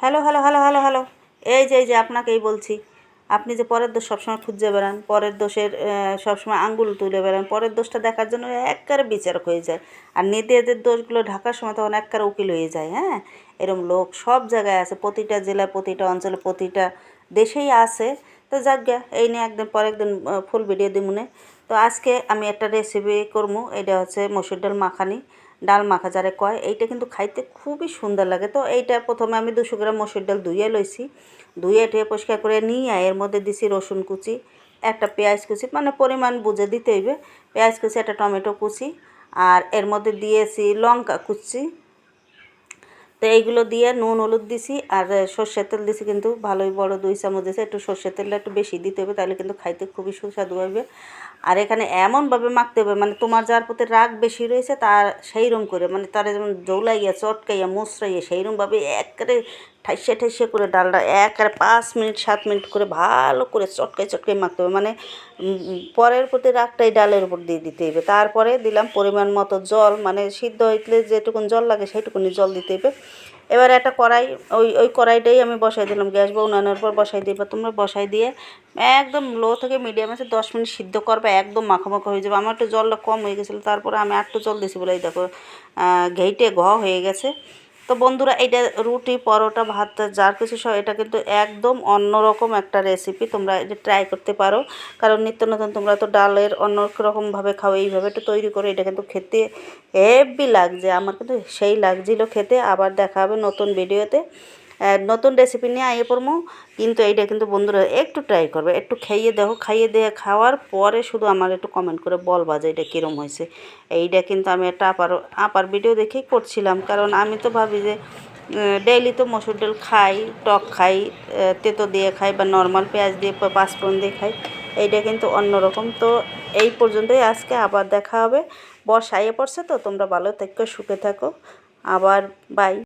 Hello hello hello hello hello. এই যে এই যে, আপনাকেই বলছি। আপনি যে পরের দোষ সবসময় খুঁজে বেড়ান, পরের দোষের সবসময় আঙ্গুল তুলে বেড়ান, পরের দোষটা দেখার জন্য একবারে বিচারক হয়ে যায়। আর নিজেদের দোষগুলো ঢাকার সময় তখন একবারে উকিল হয়ে যায় হ্যাঁ? এরম লোক সব জায়গায় আছে, প্রতিটা জেলায়, প্রতিটা অঞ্চলে, প্রতিটা দেশেই আছে। তো যাক গে, এই নিয়ে একদিন পর একদিন ফুল ভিডিও দিমুনে তো আজকে আমি একটা রেসিপি করব এটা হচ্ছে মসুর ডাল মাখানি, ডাল মাখা যারে কয়, এইটা কিন্তু খাইতে খুবই সুন্দর লাগে। তো এইটা প্রথমে আমি দুশো গ্রাম মসুর ডাল ধুয়ে লইছি, ধুয়ে টুয়ে পরিষ্কার করে নিয়ে এর মধ্যে দিছি রসুন কুচি, একটা পেঁয়াজ কুচি মানে পরিমাণ বুঝে দিতে হইবে। পেঁয়াজ কুচি, একটা টমেটো কুচি, আর এর মধ্যে দিয়েছি লঙ্কা কুচি তো এইগুলো দিয়ে নুন, হলুদ দিছি আর সর্ষের তেল দিছি কিন্তু ভালোই বড় দুই চামচ দিয়েছে। একটু সর্ষের তেলটা একটু বেশি দিতে হবে, তাহলে কিন্তু খাইতে খুবই সুস্বাদু হবে। আর এখানে এমনভাবে মাখতে হবে মানে তোমার যার প্রতি রাগ বেশি রয়েছে, তার সেইরম করে মানে তারা যেমন জৌলাইয়া, চটকাইয়া মুসরাইয়া সেইরমভাবে একেবারে ঠাইসে ঠাইসে করে ডালটা এক আর পাঁচ মিনিট, সাত মিনিট করে ভালো করে চটকাই চটকাই মাখতে হবে। মানে পরের প্রতি রাগটাই ডালের উপর দিয়ে দিতে হবে। তারপরে দিলাম পরিমাণ মতো জল মানে সিদ্ধ হইলে যেটুকুন জল লাগে সেইটুকুনি জল দিতে হবে। এবার একটা কড়াই, ওই ওই কড়াইটাই আমি বসাই দিলাম গ্যাস বা উনানের পর বসাই দিই বা তোমরা বসাই দিয়ে একদম লো থেকে মিডিয়াম আছে, দশ মিনিট সিদ্ধ করবে, একদম মাখো হয়ে যাবে। আমার একটু জলটা কম হয়ে গেছিল, তারপরে আমি একটু জল দিয়েছি বলে দেখো ঘেইটে ঘ হয়ে গেছে। তো বন্ধুরা, এটা রুটি, পরোটা, ভাত, যার কিছু সব এটা কিন্তু একদম অন্যরকম একটা রেসিপি তোমরা এটা ট্রাই করতে পারো। কারণ নিত্য নতুন তোমরা তো ডালের অন্য রকমভাবে খাও, এইভাবে একটু তৈরি করো এটা কিন্তু খেতে হেভি লাগছে। আমার কিন্তু সেই লাগছিল খেতে। আবার দেখা হবে নতুন ভিডিওতে নতুন রেসিপি নিয়ে আইয়ে পড়ব কিন্তু এইটা কিন্তু বন্ধুরা একটু ট্রাই করবে, একটু খাইয়ে দেখো। খাইয়ে দিয়ে খাওয়ার পরে শুধু আমার একটু কমেন্ট করে বলবা যে এটা কীরম হয়েছে। এইটা কিন্তু আমি একটা আপার আপার ভিডিও দেখেই করছিলাম। কারণ আমি তো ভাবি যে ডেইলি তো মসুর ডাল খাই, টক খাই তেতো দিয়ে খাই বা নর্মাল পেঁয়াজ দিয়ে পাঁচফোড়ন দিয়ে খাই, এইটা কিন্তু অন্যরকম। তো এই পর্যন্তই আজকে আবার দেখা হবে। বর্ষা আইয়ে পড়ছে তো, তোমরা ভালো থেকো, সুখে থাকো। আবার বাই